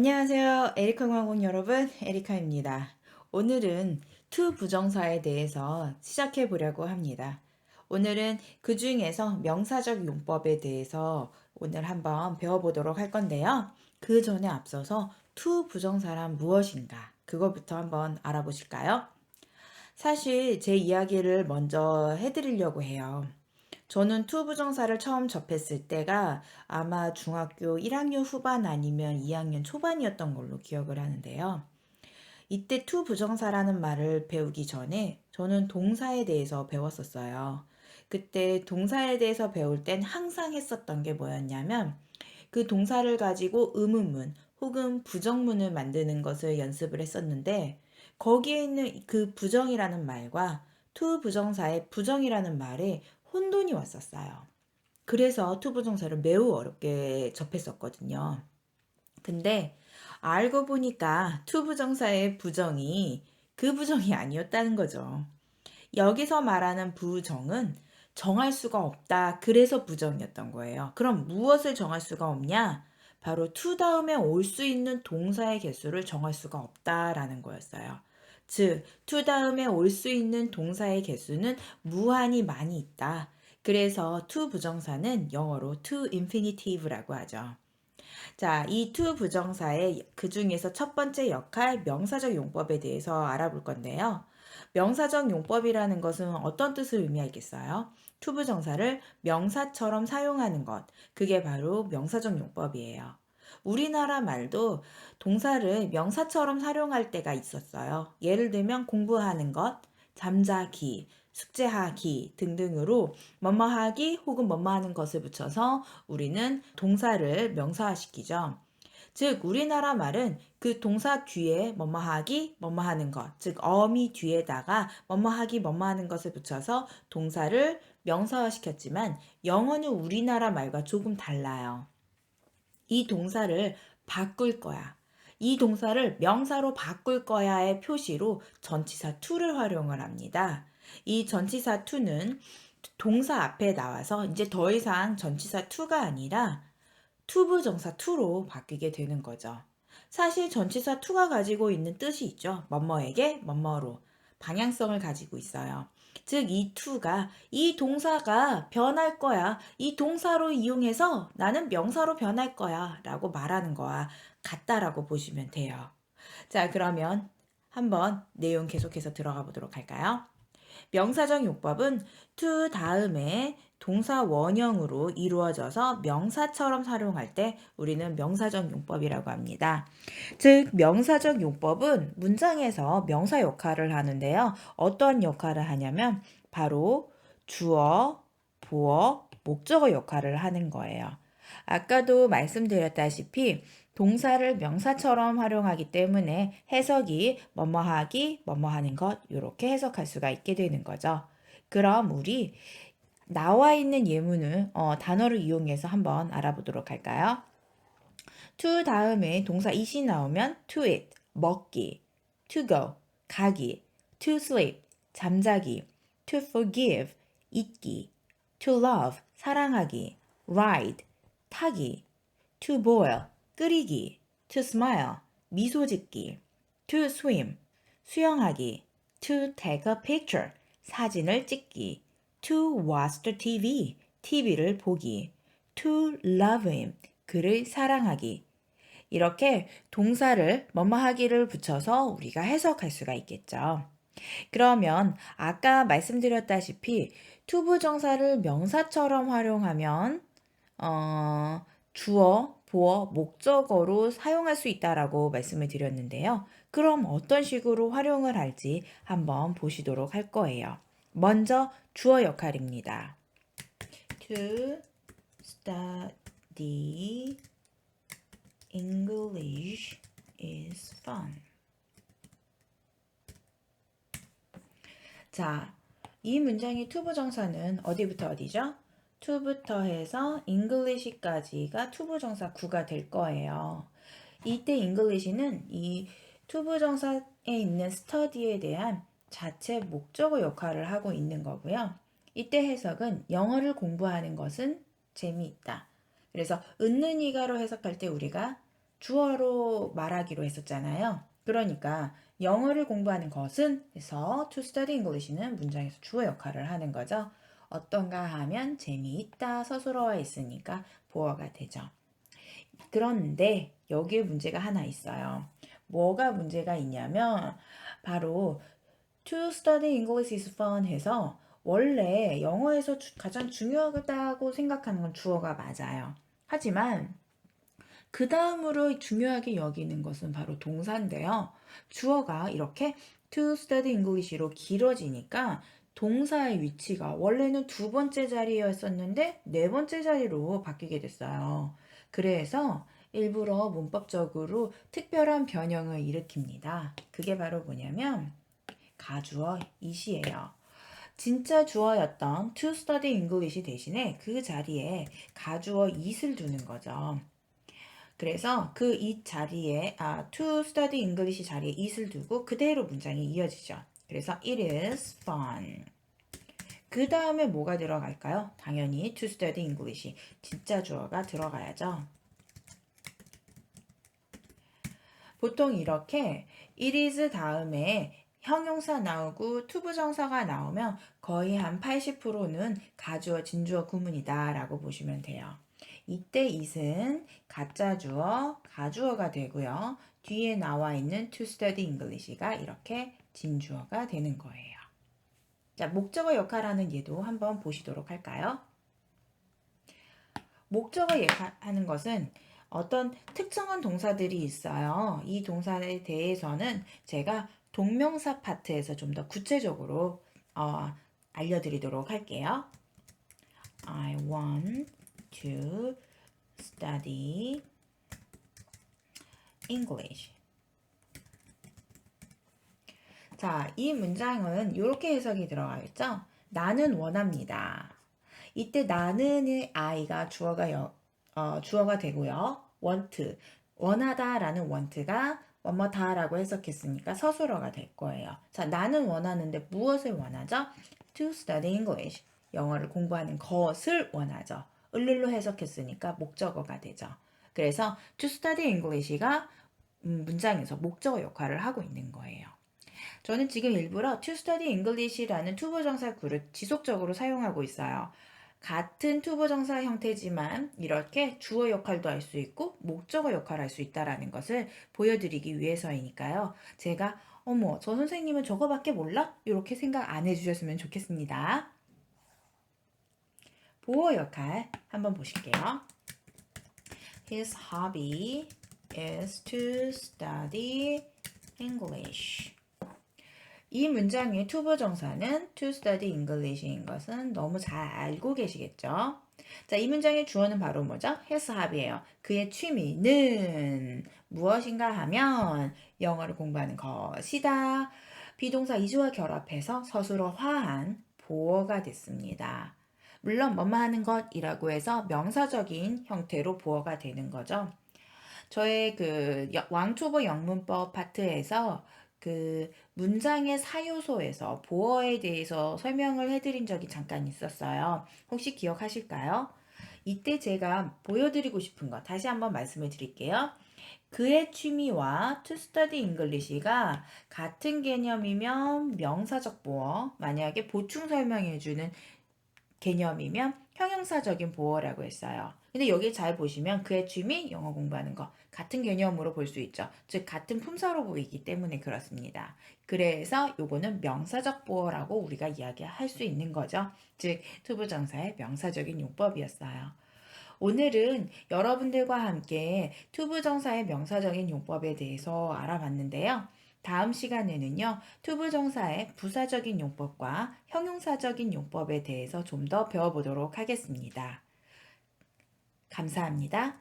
안녕하세요. 에리카 공화국 여러분, 에리카입니다. 오늘은 to 부정사에 대해서 시작해 보려고 합니다. 오늘은 그 중에서 명사적 용법에 대해서 오늘 한번 배워보도록 할 건데요. 그 전에 앞서서 to 부정사란 무엇인가? 그거부터 한번 알아보실까요? 사실 제 이야기를 먼저 해드리려고 해요. 저는 투 부정사를 처음 접했을 때가 아마 중학교 1학년 후반 아니면 2학년 초반이었던 걸로 기억을 하는데요. 이때 투 부정사라는 말을 배우기 전에 저는 동사에 대해서 배웠었어요. 그때 동사에 대해서 배울 땐 항상 했었던 게 뭐였냐면 그 동사를 가지고 의문문 혹은 부정문을 만드는 것을 연습을 했었는데 거기에 있는 그 부정이라는 말과 투 부정사의 부정이라는 말에 혼돈이 왔었어요. 그래서 투 부정사를 매우 어렵게 접했었거든요. 근데 알고 보니까 투 부정사의 부정이 그 부정이 아니었다는 거죠. 여기서 말하는 부정은 정할 수가 없다. 그래서 부정이었던 거예요. 그럼 무엇을 정할 수가 없냐? 바로 to 다음에 올 수 있는 동사의 개수를 정할 수가 없다라는 거였어요. 즉, to 다음에 올 수 있는 동사의 개수는 무한히 많이 있다. 그래서 to 부정사는 영어로 to infinitive라고 하죠. 자, 이 to 부정사의 그 중에서 첫 번째 역할 명사적 용법에 대해서 알아볼 건데요. 명사적 용법이라는 것은 어떤 뜻을 의미하겠어요? to 부정사를 명사처럼 사용하는 것. 그게 바로 명사적 용법이에요. 우리나라 말도 동사를 명사처럼 사용할 때가 있었어요. 예를 들면 공부하는 것, 잠자기, 숙제하기 등등으로 뭐뭐하기 혹은 뭐뭐하는 것을 붙여서 우리는 동사를 명사화시키죠. 즉 우리나라 말은 그 동사 뒤에 뭐뭐하기, 뭐뭐하는 것, 즉 어미 뒤에다가 뭐뭐하기, 뭐뭐하는 것을 붙여서 동사를 명사화시켰지만 영어는 우리나라 말과 조금 달라요. 이 동사를 바꿀 거야. 이 동사를 명사로 바꿀 거야의 표시로 전치사 to를 활용을 합니다. 이 전치사 to는 동사 앞에 나와서 이제 더 이상 전치사 to가 아니라 투부정사 to로 바뀌게 되는 거죠. 사실 전치사 to가 가지고 있는 뜻이 있죠. 뭐뭐에게 뭐뭐로 방향성을 가지고 있어요. 즉, 이 to가 이 동사가 변할 거야. 이 동사로 이용해서 나는 명사로 변할 거야. 라고 말하는 거와 같다라고 보시면 돼요. 자, 그러면 한번 내용 계속해서 들어가 보도록 할까요? 명사적 용법은 to 다음에 동사 원형으로 이루어져서 명사처럼 사용할 때 우리는 명사적 용법이라고 합니다. 즉, 명사적 용법은 문장에서 명사 역할을 하는데요. 어떠한 역할을 하냐면 바로 주어, 보어, 목적어 역할을 하는 거예요. 아까도 말씀드렸다시피 동사를 명사처럼 활용하기 때문에 해석이 뭐뭐하기, 뭐뭐하는 것 이렇게 해석할 수가 있게 되는 거죠. 그럼 우리 나와 있는 예문을 어, 단어를 이용해서 한번 알아보도록 할까요? to 다음에 동사 it이 나오면 to eat, 먹기, to go, 가기, to sleep, 잠자기, to forgive, 잊기, to love, 사랑하기, ride, 타기, to boil, 끓이기, to smile, 미소 짓기, to swim, 수영하기, to take a picture, 사진을 찍기, to watch the TV, TV를 보기, to love him, 그를 사랑하기. 이렇게 동사를 뭐뭐 하기를 붙여서 우리가 해석할 수가 있겠죠. 그러면 아까 말씀드렸다시피 투부정사를 명사처럼 활용하면 어, 주어, 보어, 목적어로 사용할 수 있다라고 말씀을 드렸는데요. 그럼 어떤 식으로 활용을 할지 한번 보시도록 할 거예요. 먼저 주어 역할입니다. To study English is fun. 자, 이 문장의 투부정사는 어디부터 어디죠? To부터 해서 English까지가 투부정사 9가 될 거예요. 이때 English는 이 투부정사에 있는 study에 대한 자체 목적어 역할을 하고 있는 거고요. 이때 해석은 영어를 공부하는 것은 재미있다. 그래서 은는 이가로 해석할 때 우리가 주어로 말하기로 했었잖아요. 그러니까 영어를 공부하는 것은 해서 to study English는 문장에서 주어 역할을 하는 거죠. 어떤가 하면 재미있다, 서술어와 있으니까 보어가 되죠. 그런데 여기에 문제가 하나 있어요. 뭐가 문제가 있냐면 바로 to study English is fun 해서 원래 영어에서 주- 가장 중요하다고 생각하는 건 주어가 맞아요. 하지만 그 다음으로 중요하게 여기는 것은 바로 동사인데요. 주어가 이렇게 to study English로 길어지니까 동사의 위치가 원래는 두 번째 자리였었는데 네 번째 자리로 바뀌게 됐어요. 그래서 일부러 문법적으로 특별한 변형을 일으킵니다. 그게 바로 뭐냐면 가주어 it이에요. 진짜 주어였던 to study English 대신에 그 자리에 가주어 it을 두는 거죠. 그래서 그 it 자리에 아 to study English 자리에 it을 두고 그대로 문장이 이어지죠. 그래서 it is fun. 그 다음에 뭐가 들어갈까요? 당연히 to study English 진짜 주어가 들어가야죠. 보통 이렇게 it is 다음에 형용사 나오고 투부정사가 나오면 거의 한 80%는 가주어, 진주어 구문이다 라고 보시면 돼요. 이때 it은 가짜 주어, 가주어가 되고요. 뒤에 나와 있는 to study English가 이렇게 진주어가 되는 거예요. 자, 목적어 역할하는 예도 한번 보시도록 할까요? 목적어 역할하는 것은 어떤 특정한 동사들이 있어요. 이 동사에 대해서는 제가 동명사 파트에서 좀 더 구체적으로 어, 알려드리도록 할게요. I want to study English. 자, 이 문장은 이렇게 해석이 들어가겠죠? 나는 원합니다. 이때 나는의 I가 주어가 여, 어, 주어가 되고요. want, 원하다라는 want가 원머다라고 해석했으니까 서술어가 될 거예요. 자, 나는 원하는데 무엇을 원하죠? To study English. 영어를 공부하는 것을 원하죠. 을를로 해석했으니까 목적어가 되죠. 그래서 to study English가 음, 문장에서 목적어 역할을 하고 있는 거예요. 저는 지금 일부러 to study English라는 투부정사 구를 지속적으로 사용하고 있어요. 같은 투부정사 형태지만 이렇게 주어 역할도 할 수 있고 목적어 역할을 할 수 있다라는 것을 보여드리기 위해서이니까요. 제가 어머 저 선생님은 저거밖에 몰라? 이렇게 생각 안 해주셨으면 좋겠습니다. 보어 역할 한번 보실게요. His hobby is to study English. 이 문장의 투부 정사는 to study English인 것은 너무 잘 알고 계시겠죠? 자, 이 문장의 주어는 바로 뭐죠? his hobby예요. 그의 취미는 무엇인가 하면 영어를 공부하는 것이다. 비동사 이주와 결합해서 서술어화한 보어가 됐습니다. 물론 뭐뭐 하는 것이라고 해서 명사적인 형태로 보어가 되는 거죠. 저의 그 여- 왕초보 영문법 파트에서 그 문장의 사요소에서 보어에 대해서 설명을 해드린 적이 잠깐 있었어요. 혹시 기억하실까요? 이때 제가 보여드리고 싶은 거 다시 한번 말씀을 드릴게요. 그의 취미와 to study English가 같은 개념이면 명사적 보어, 만약에 보충 설명해주는 개념이면 형용사적인 보어라고 했어요. 근데 여기 잘 보시면 그의 취미, 영어 공부하는 거 같은 개념으로 볼 수 있죠. 즉 같은 품사로 보이기 때문에 그렇습니다. 그래서 요거는 명사적 보어라고 우리가 이야기할 수 있는 거죠. 즉 투부정사의 명사적인 용법이었어요. 오늘은 여러분들과 함께 투부정사의 명사적인 용법에 대해서 알아봤는데요. 다음 시간에는요, 투부정사의 부사적인 용법과 형용사적인 용법에 대해서 좀 더 배워보도록 하겠습니다. 감사합니다.